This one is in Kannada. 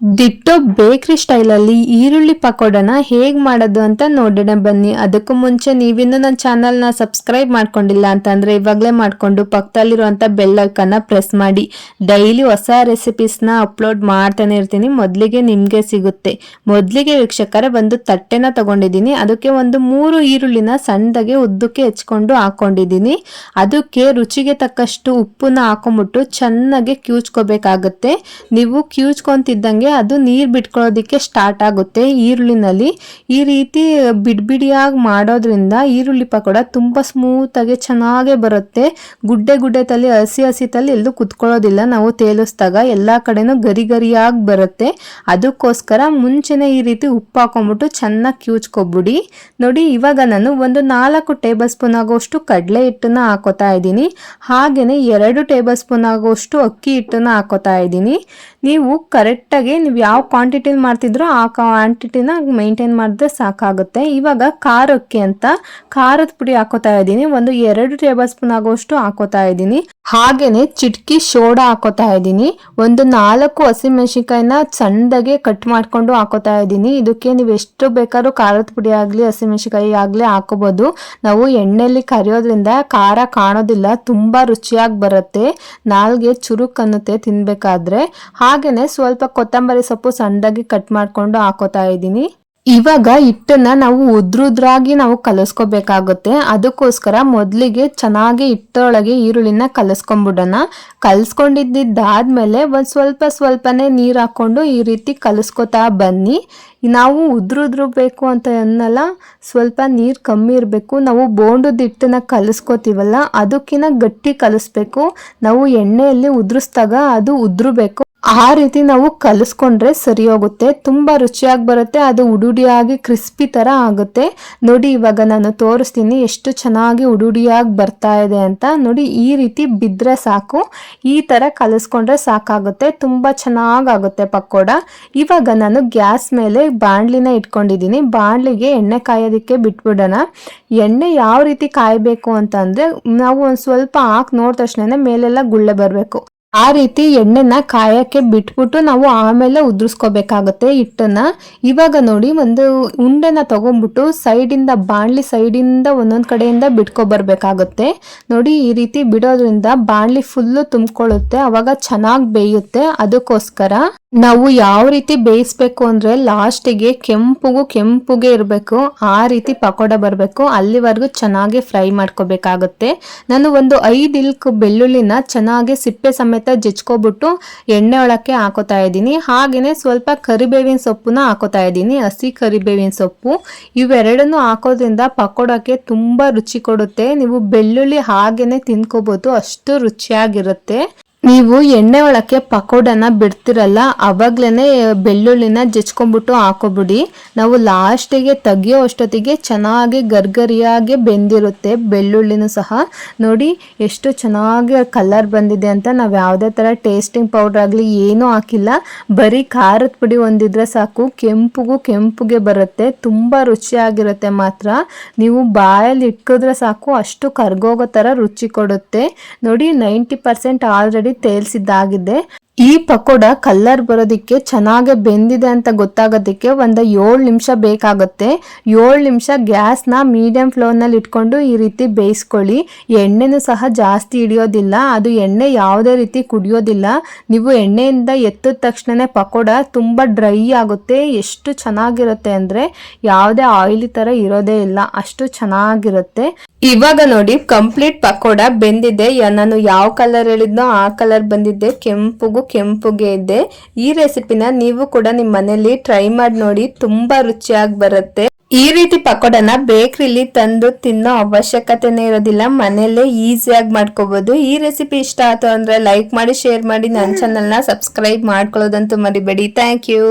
ದಿಟ್ಟೋ ಬೇಕ್ರಿ ಸ್ಟೈಲಲ್ಲಿ ಈರುಳ್ಳಿ ಪಕೋಡನ ಹೇಗೆ ಮಾಡೋದು ಅಂತ ನೋಡೋಣ ಬನ್ನಿ. ಅದಕ್ಕೂ ಮುಂಚೆ ನೀವಿನ್ನೂ ನನ್ನ ಚಾನಲ್ನ ಸಬ್ಸ್ಕ್ರೈಬ್ ಮಾಡ್ಕೊಂಡಿಲ್ಲ ಅಂತಂದರೆ ಇವಾಗಲೇ ಮಾಡ್ಕೊಂಡು ಪಕ್ಕದಲ್ಲಿರುವಂಥ ಬೆಲ್ ಐಕನ್ನ ಪ್ರೆಸ್ ಮಾಡಿ. ಡೈಲಿ ಹೊಸ ರೆಸಿಪೀಸ್ನ ಅಪ್ಲೋಡ್ ಮಾಡ್ತಾನೆ ಇರ್ತೀನಿ. ಮೊದಲಿಗೆ ನಿಮಗೆ ಸಿಗುತ್ತೆ. ಮೊದಲಿಗೆ ವೀಕ್ಷಕರ ಒಂದು ತಟ್ಟೆನ ತಗೊಂಡಿದ್ದೀನಿ. ಅದಕ್ಕೆ ಒಂದು ಮೂರು ಈರುಳ್ಳಿನ ಸಣ್ಣದಾಗೆ ಉದ್ದಕ್ಕೆ ಹೆಚ್ಕೊಂಡು ಹಾಕೊಂಡಿದ್ದೀನಿ. ಅದಕ್ಕೆ ರುಚಿಗೆ ತಕ್ಕಷ್ಟು ಉಪ್ಪನ್ನ ಹಾಕೊಂಬಿಟ್ಟು ಚೆನ್ನಾಗಿ ಕ್ಯೂಚ್ಕೋಬೇಕಾಗುತ್ತೆ. ನೀವು ಕ್ಯೂಚ್ಕೊಂತಿದ್ದಂಗೆ ಅದು ನೀರು ಬಿಟ್ಕೊಳ್ಳೋದಕ್ಕೆ ಸ್ಟಾರ್ಟ್ ಆಗುತ್ತೆ. ಈರುಳ್ಳಿನಲ್ಲಿ ಈ ರೀತಿ ಬಿಡ್ಬಿಡಿಯಾಗಿ ಮಾಡೋದ್ರಿಂದ ಈರುಳ್ಳಿ ಪಕೋಡ ತುಂಬ ಸ್ಮೂತಾಗಿ ಚೆನ್ನಾಗೇ ಬರುತ್ತೆ. ಗುಡ್ಡೆ ಗುಡ್ಡೆ ತಲೆ ಹಸಿ ಹಸಿ ತಲೆ ಎಲ್ಲೂ ಕುತ್ಕೊಳ್ಳೋದಿಲ್ಲ. ನಾವು ತೇಲಿಸಿದಾಗ ಎಲ್ಲ ಕಡೆನೂ ಗರಿ ಗರಿಯಾಗಿ ಬರುತ್ತೆ. ಅದಕ್ಕೋಸ್ಕರ ಮುಂಚೆನೆ ಈ ರೀತಿ ಉಪ್ಪು ಹಾಕೊಂಡ್ಬಿಟ್ಟು ಚೆನ್ನಾಗಿ ಕ್ಯೂಚ್ಕೊಬಿಡಿ. ನೋಡಿ, ಇವಾಗ ನಾನು ಒಂದು ನಾಲ್ಕು ಟೇಬಲ್ ಸ್ಪೂನ್ ಆಗೋಷ್ಟು ಕಡಲೆ ಹಿಟ್ಟನ್ನ ಹಾಕೋತಾ ಇದ್ದೀನಿ. ಹಾಗೆಯೇ ಎರಡು ಟೇಬಲ್ ಸ್ಪೂನ್ ಆಗೋಷ್ಟು ಅಕ್ಕಿ ಹಿಟ್ಟನ್ನ ಹಾಕೋತಾ ಇದ್ದೀನಿ. ನೀವು ಕರೆಕ್ಟಾಗಿ ನೀವು ಯಾವ ಕ್ವಾಂಟಿಟಿಲಿ ಮಾಡ್ತಿದ್ರೋ ಆ ಕ್ವಾಂಟಿಟಿನ ಮೈಂಟೈನ್ ಮಾಡಿದ್ರೆ ಸಾಕಾಗುತ್ತೆ. ಇವಾಗ ಖಾರಕ್ಕೆ ಅಂತ ಖಾರದ ಪುಡಿ ಹಾಕೋತಾ ಇದ್ದೀನಿ. ಒಂದು ಎರಡು ಟೇಬಲ್ ಸ್ಪೂನ್ ಆಗುವಷ್ಟು ಹಾಕೋತಾ ಇದ್ದೀನಿ. ಹಾಗೇನೆ ಚಿಟ್ಕಿ ಸೋಡಾ ಹಾಕೋತಾ ಇದ್ದೀನಿ. ಒಂದು ನಾಲ್ಕು ಹಸಿಮೆಣಸಿನ್ಕಾಯಿನ ಸಣ್ಣದಾಗೆ ಕಟ್ ಮಾಡ್ಕೊಂಡು ಹಾಕೋತಾ ಇದ್ದೀನಿ. ಇದಕ್ಕೆ ನೀವು ಎಷ್ಟು ಬೇಕಾದ್ರೂ ಖಾರದ ಪುಡಿ ಆಗಲಿ, ಹಸಿಮೆಣಸಿನ್ಕಾಯಿ ಆಗಲಿ ಹಾಕೋಬಹುದು ನಾವು ಎಣ್ಣೆಯಲ್ಲಿ ಕರಿಯೋದ್ರಿಂದ ಖಾರ ಕಾಣೋದಿಲ್ಲ, ತುಂಬಾ ರುಚಿಯಾಗಿ ಬರುತ್ತೆ. ನಾಲ್ಗೆ ಚುರುಕ್ ಅನ್ನುತ್ತೆ ತಿನ್ಬೇಕಾದ್ರೆ. ಹಾಗೇನೆ ಸ್ವಲ್ಪ ಕೊತ್ತಂಬರಿ ಸೊಪ್ಪು ಸಣ್ಣದಾಗಿ ಕಟ್ ಮಾಡ್ಕೊಂಡು ಹಾಕೋತಾ ಇದ್ದೀನಿ. ಇವಾಗ ಹಿಟ್ಟನ್ನ ನಾವು ಉದ್ರುದ್ರಾಗಿ ನಾವು ಕಲಸ್ಕೋಬೇಕಾಗುತ್ತೆ. ಅದಕ್ಕೋಸ್ಕರ ಮೊದಲಿಗೆ ಚೆನ್ನಾಗಿ ಹಿಟ್ಟೊಳಗೆ ಈರುಳ್ಳಿನ ಕಲಸ್ಕೊಂಡ್ಬಿಡೋಣ ಕಲಸ್ಕೊಂಡಿದ್ದಾದ್ಮೇಲೆ ಒಂದು ಸ್ವಲ್ಪ ಸ್ವಲ್ಪನೇ ನೀರು ಹಾಕ್ಕೊಂಡು ಈ ರೀತಿ ಕಲಸ್ಕೊತಾ ಬನ್ನಿ. ನಾವು ಉದ್ರುದ್ರು ಬೇಕು ಅಂತ ಅನ್ನಲ್ಲ, ಸ್ವಲ್ಪ ನೀರು ಕಮ್ಮಿ ಇರಬೇಕು. ನಾವು ಬೋಂಡದ ಹಿಟ್ಟನ್ನ ಕಲಿಸ್ಕೋತೀವಲ್ಲ ಅದಕ್ಕಿಂತ ಗಟ್ಟಿ ಕಲಿಸ್ಬೇಕು. ನಾವು ಎಣ್ಣೆಯಲ್ಲಿ ಉದುರಿಸಿದಾಗ ಅದು ಉದ್ರಬೇಕು. ಆ ರೀತಿ ನಾವು ಕಲಿಸ್ಕೊಂಡ್ರೆ ಸರಿ ಹೋಗುತ್ತೆ. ತುಂಬ ರುಚಿಯಾಗಿ ಬರುತ್ತೆ. ಅದು ಉಡುಡಿಯಾಗಿ ಕ್ರಿಸ್ಪಿ ಥರ ಆಗುತ್ತೆ. ನೋಡಿ, ಇವಾಗ ನಾನು ತೋರಿಸ್ತೀನಿ ಎಷ್ಟು ಚೆನ್ನಾಗಿ ಉಡುಡಿಯಾಗಿ ಬರ್ತಾ ಇದೆ ಅಂತ. ನೋಡಿ, ಈ ರೀತಿ ಬಿದ್ದರೆ ಸಾಕು. ಈ ಥರ ಕಲಿಸ್ಕೊಂಡ್ರೆ ಸಾಕಾಗುತ್ತೆ. ತುಂಬ ಚೆನ್ನಾಗಾಗುತ್ತೆ ಪಕೋಡ. ಇವಾಗ ನಾನು ಗ್ಯಾಸ್ ಮೇಲೆ ಬಾಣಲಿನ ಇಟ್ಕೊಂಡಿದ್ದೀನಿ. ಬಾಣಲಿಗೆ ಎಣ್ಣೆ ಕಾಯೋದಕ್ಕೆ ಬಿಟ್ಬಿಡೋಣ. ಎಣ್ಣೆ ಯಾವ ರೀತಿ ಕಾಯಬೇಕು ಅಂತಂದರೆ ನಾವು ಒಂದು ಸ್ವಲ್ಪ ಹಾಕಿ ನೋಡಿದ ತಕ್ಷಣ ಮೇಲೆಲ್ಲ ಗುಳ್ಳೆ ಬರಬೇಕು. ಆ ರೀತಿ ಎಣ್ಣೆನ ಕಾಯಕ್ಕೆ ಬಿಟ್ಬಿಟ್ಟು ನಾವು ಆಮೇಲೆ ಉದುರಿಸ್ಕೋಬೇಕಾಗುತ್ತೆ ಹಿಟ್ಟನ್ನ. ಇವಾಗ ನೋಡಿ ಒಂದು ಉಂಡೆನ ತಗೊಂಡ್ಬಿಟ್ಟು ಸೈಡಿಂದ ಬಾಣ್ಲಿ ಸೈಡಿಂದ ಒಂದೊಂದು ಕಡೆಯಿಂದ ಬಿಟ್ಕೊಬರ್ಬೇಕಾಗುತ್ತೆ ನೋಡಿ ಈ ರೀತಿ ಬಿಡೋದ್ರಿಂದ ಬಾಣ್ಲಿ ಫುಲ್ಲು ತುಂಬ್ಕೊಳ್ಳುತ್ತೆ, ಅವಾಗ ಚೆನ್ನಾಗಿ ಬೇಯುತ್ತೆ ಅದಕ್ಕೋಸ್ಕರ. ನಾವು ಯಾವ ರೀತಿ ಬೇಯಿಸ್ಬೇಕು ಅಂದ್ರೆ ಲಾಸ್ಟಿಗೆ ಕೆಂಪುಗೂ ಕೆಂಪುಗೆ ಇರಬೇಕು, ಆ ರೀತಿ ಪಕೋಡ ಬರಬೇಕು, ಅಲ್ಲಿವರೆಗೂ ಚೆನ್ನಾಗಿ ಫ್ರೈ ಮಾಡ್ಕೋಬೇಕಾಗುತ್ತೆ. ನಾನು ಒಂದು ಐದು ಇಲ್ಕ್ ಬೆಳ್ಳುಳ್ಳಿನ ಚೆನ್ನಾಗಿ ಸಿಪ್ಪೆ ಸಮೇತ ಜಜ್ಕೊಬಿಟ್ಟು ಎಣ್ಣೆ ಒಳಕ್ಕೆ ಹಾಕೋತಾ ಇದ್ದೀನಿ. ಹಾಗೆಯೇ ಸ್ವಲ್ಪ ಕರಿಬೇವಿನ ಸೊಪ್ಪನ್ನ ಹಾಕೋತಾ ಇದ್ದೀನಿ, ಹಸಿ ಕರಿಬೇವಿನ ಸೊಪ್ಪು. ಇವೆರಡನ್ನು ಹಾಕೋದ್ರಿಂದ ಪಕೋಡಕ್ಕೆ ತುಂಬ ರುಚಿ ಕೊಡುತ್ತೆ. ನೀವು ಬೆಳ್ಳುಳ್ಳಿ ಹಾಗೇನೆ ತಿನ್ಕೋಬೋದು, ಅಷ್ಟು ರುಚಿಯಾಗಿರುತ್ತೆ. ನೀವು ಎಣ್ಣೆ ಒಳಕ್ಕೆ ಪಕೋಡನ ಬಿಡ್ತಿರಲ್ಲ ಅವಾಗ್ಲೇ ಬೆಳ್ಳುಳ್ಳಿನ ಜಚ್ಕೊಂಡ್ಬಿಟ್ಟು ಹಾಕೋಬಿಡಿ. ನಾವು ಲಾಸ್ಟಿಗೆ ತೆಗಿಯೋ ಅಷ್ಟೊತ್ತಿಗೆ ಚೆನ್ನಾಗಿ ಗರ್ಗರಿಯಾಗಿ ಬೆಂದಿರುತ್ತೆ ಬೆಳ್ಳುಳ್ಳಿನೂ ಸಹ. ನೋಡಿ, ಎಷ್ಟು ಚೆನ್ನಾಗಿ ಕಲರ್ ಬಂದಿದೆ ಅಂತ ನಾವು ಯಾವುದೇ ಥರ ಟೇಸ್ಟಿಂಗ್ ಪೌಡರ್ ಆಗಲಿ ಏನೂ ಹಾಕಿಲ್ಲ. ಬರೀ ಖಾರದ ಪುಡಿ ಒಂದಿದ್ರೆ ಸಾಕು, ಕೆಂಪುಗೂ ಕೆಂಪುಗೆ ಬರುತ್ತೆ, ತುಂಬ ರುಚಿಯಾಗಿರುತ್ತೆ ಮಾತ್ರ. ನೀವು ಬಾಯಲ್ಲಿ ಇಟ್ಕಿದ್ರೆ ಸಾಕು, ಅಷ್ಟು ಕರ್ಗೋಗೋ ಥರ ರುಚಿ ಕೊಡುತ್ತೆ. ನೋಡಿ ನೈಂಟಿ ಪರ್ಸೆಂಟ್ ಆಲ್ರೆಡಿ ತೇಲ್ಸಿದ್ದಾಗಿದೆ. ಈ ಪಕೋಡ ಕಲ್ಲರ್ ಬರೋದಿಕ್ಕೆ ಚೆನ್ನಾಗಿ ಬೆಂದಿದೆ ಅಂತ ಗೊತ್ತಾಗೋದಕ್ಕೆ ಒಂದು ಏಳು ನಿಮಿಷ ಬೇಕಾಗುತ್ತೆ. ಏಳು ನಿಮಿಷ ಗ್ಯಾಸ್ನ ಮೀಡಿಯಂ ಫ್ಲೇಮ್ನಲ್ಲಿ ಇಟ್ಕೊಂಡು ಈ ರೀತಿ ಬೇಯಿಸ್ಕೊಳ್ಳಿ. ಎಣ್ಣೆನೂ ಸಹ ಜಾಸ್ತಿ ಹಿಡಿಯೋದಿಲ್ಲ. ಅದು ಎಣ್ಣೆ ಯಾವುದೇ ರೀತಿ ಕುಡಿಯೋದಿಲ್ಲ. ನೀವು ಎಣ್ಣೆಯಿಂದ ಎತ್ತಿದ ತಕ್ಷಣನೇ ಪಕೋಡ ತುಂಬ ಡ್ರೈ ಆಗುತ್ತೆ. ಎಷ್ಟು ಚೆನ್ನಾಗಿರುತ್ತೆ ಅಂದರೆ ಯಾವುದೇ ಆಯಿಲಿ ಥರ ಇರೋದೇ ಇಲ್ಲ. ಅಷ್ಟು ಚೆನ್ನಾಗಿರುತ್ತೆ. ಇವಾಗ ನೋಡಿ ಕಂಪ್ಲೀಟ್ ಪಕೋಡ ಬೆಂದಿದೆ. ನಾನು ಯಾವ ಕಲರ್ ಹೇಳಿದ್ನೋ ಆ ಕಲರ್ ಬಂದಿದ್ದೆ ಕೆಂಪುಗೂ ಕೆಂಪುಗೆ ಇದೆ. ಈ ರೆಸಿಪಿನ ನೀವು ಕೂಡ ನಿಮ್ಮ ಮನೇಲಿ ಟ್ರೈ ಮಾಡಿ ನೋಡಿ, ತುಂಬಾ ರುಚಿಯಾಗಿ ಬರುತ್ತೆ. ಈ ರೀತಿ ಪಕೋಡನ ಬೇಕ್ರಿಲಿ ತಂದು ತಿನ್ನೋ ಅವಶ್ಯಕತೆನೇ ಇರೋದಿಲ್ಲ. ಮನೆಯಲ್ಲೇ ಈಸಿಯಾಗಿ ಮಾಡ್ಕೋಬಹುದು ಈ ರೆಸಿಪಿ ಇಷ್ಟ ಆಯ್ತು ಅಂದ್ರೆ ಲೈಕ್ ಮಾಡಿ ಶೇರ್ ಮಾಡಿ. ನನ್ನ ಚಾನಲ್ನ ಸಬ್ಸ್ಕ್ರೈಬ್ ಮಾಡ್ಕೊಳ್ಳೋದಂತೂ ಮರಿಬೇಡಿ. Thank you